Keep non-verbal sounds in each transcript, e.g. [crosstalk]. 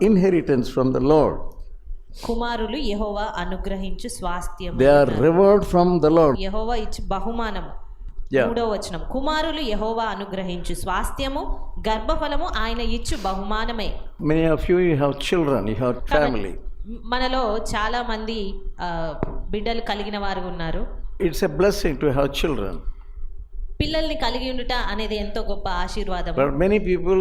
inheritance from the Lord. కుమారులు యెహోవా అనుగ్రహించు స్వాస్థ్యం They are reward from the Lord. యెహోవా ఇచ్చు బహుమానము Yeah. మూడో వచనం కుమారులు యెహోవా అనుగ్రహించు స్వాస్థ్యము గర్భఫలము ఆయన ఇచ్చు బహుమానమే Many of you, you have children, you have family. మనలో చాలా మంది బిడ్డలు కలిగిన వారు ఉన్నారు It's a blessing to have children. పిల్లల్ని కలిగి ఉండట అనేది ఎంతో గొప్ప ఆశీర్వాదం. But many people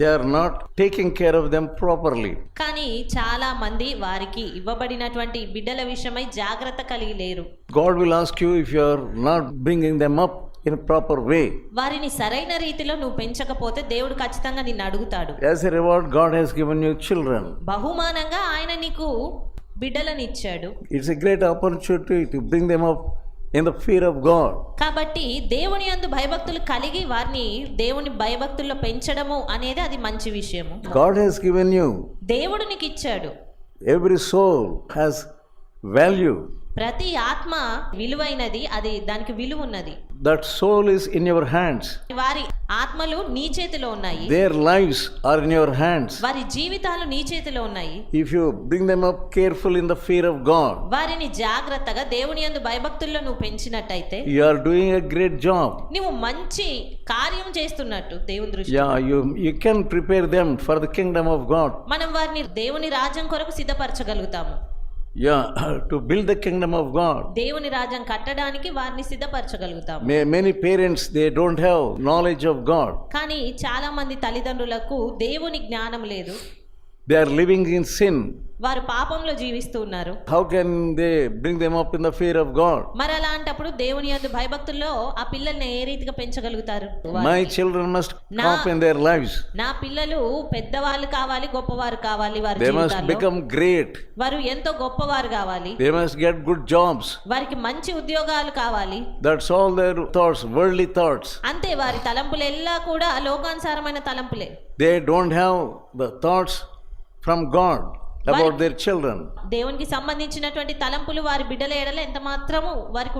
they are not taking care of them properly కానీ చాలా మంది వారికి ఇవ్వబడినటువంటి బిడ్డల విషయమై జాగ్రత్త కలిగి లేరు. God will ask you if you are not bringing them up in proper way వారిని సరైన రీతిలో నువ్వు పెంచకపోతే దేవుడు ఖచ్చితంగా నిన్ను అడుగుతాడు. As a reward God has given you children బహుమానంగా ఆయన నీకు బిడ్డలను ఇచ్చాడు. It's a great opportunity to bring them up in the fear of God. కాబట్టి దేవుని యందు భయభక్తులు కలిగి వారిని దేవుని భయభక్తుల్లో పెంచడము అనేది అది మంచి విషయము God has given you. దేవుడు నీకు ఇచ్చాడు Every soul has value. ప్రతి ఆత్మ విలువైనది అది దానికి విలువ ఉన్నది. That soul is in your hands వారి ఆత్మలు నీ చేతిలో ఉన్నాయి. Their life are in your hands వారి జీవితాలు నీ చేతిలో ఉన్నాయి. If you bring them up careful in the fear of God వారిని జాగ్రత్తగా దేవుని యందు భయభక్తుల్లో నువ్వు పెంచినట్టయితే you are doing a great job నువ్వు మంచి కార్యం చేస్తున్నట్టు దేవుని దృష్టి yeah you you can prepare them for the kingdom of God మనం వారిని దేవుని రాజ్యం కొరకు సిద్ధపరచగలుగుతాము. Yeah, [clears throat] to build the kingdom of God. దేవుని రాజ్యం కట్టడానికి వారిని సిద్ధపరచగలుగుతాము May, many parents, they don't have knowledge of God. కానీ చాలా మంది తల్లిదండ్రులకు దేవుని జ్ఞానం లేదు They are living in sin. వారు పాపంలో జీవిస్తూ ఉన్నారు How can they bring them up in the fear of God? మరి అనేటప్పుడు దేవుని యొక్క భయభక్తుల్లో ఆ పిల్లల్ని ఏ రీతిగా పెంచగలుగుతారు? మై చిల్డ్రన్ నా పిల్లలు పెద్దవాళ్ళు కావాలి గొప్పవారు కావాలి వారి దే గ్రేట్ వారు ఎంతో గొప్పవారు కావాలి. వారికి మంచి ఉద్యోగాలు కావాలి. That's all thoughts worldly thoughts అంతే వారి తలంపులు ఎలా కూడా లోకానుసారమైన తలంపులే. They don't have the thoughts from God about their children దేవునికి సంబంధించినటువంటి తలంపులు వారి బిడ్డల ఎడల ఎంత మాత్రము వారికి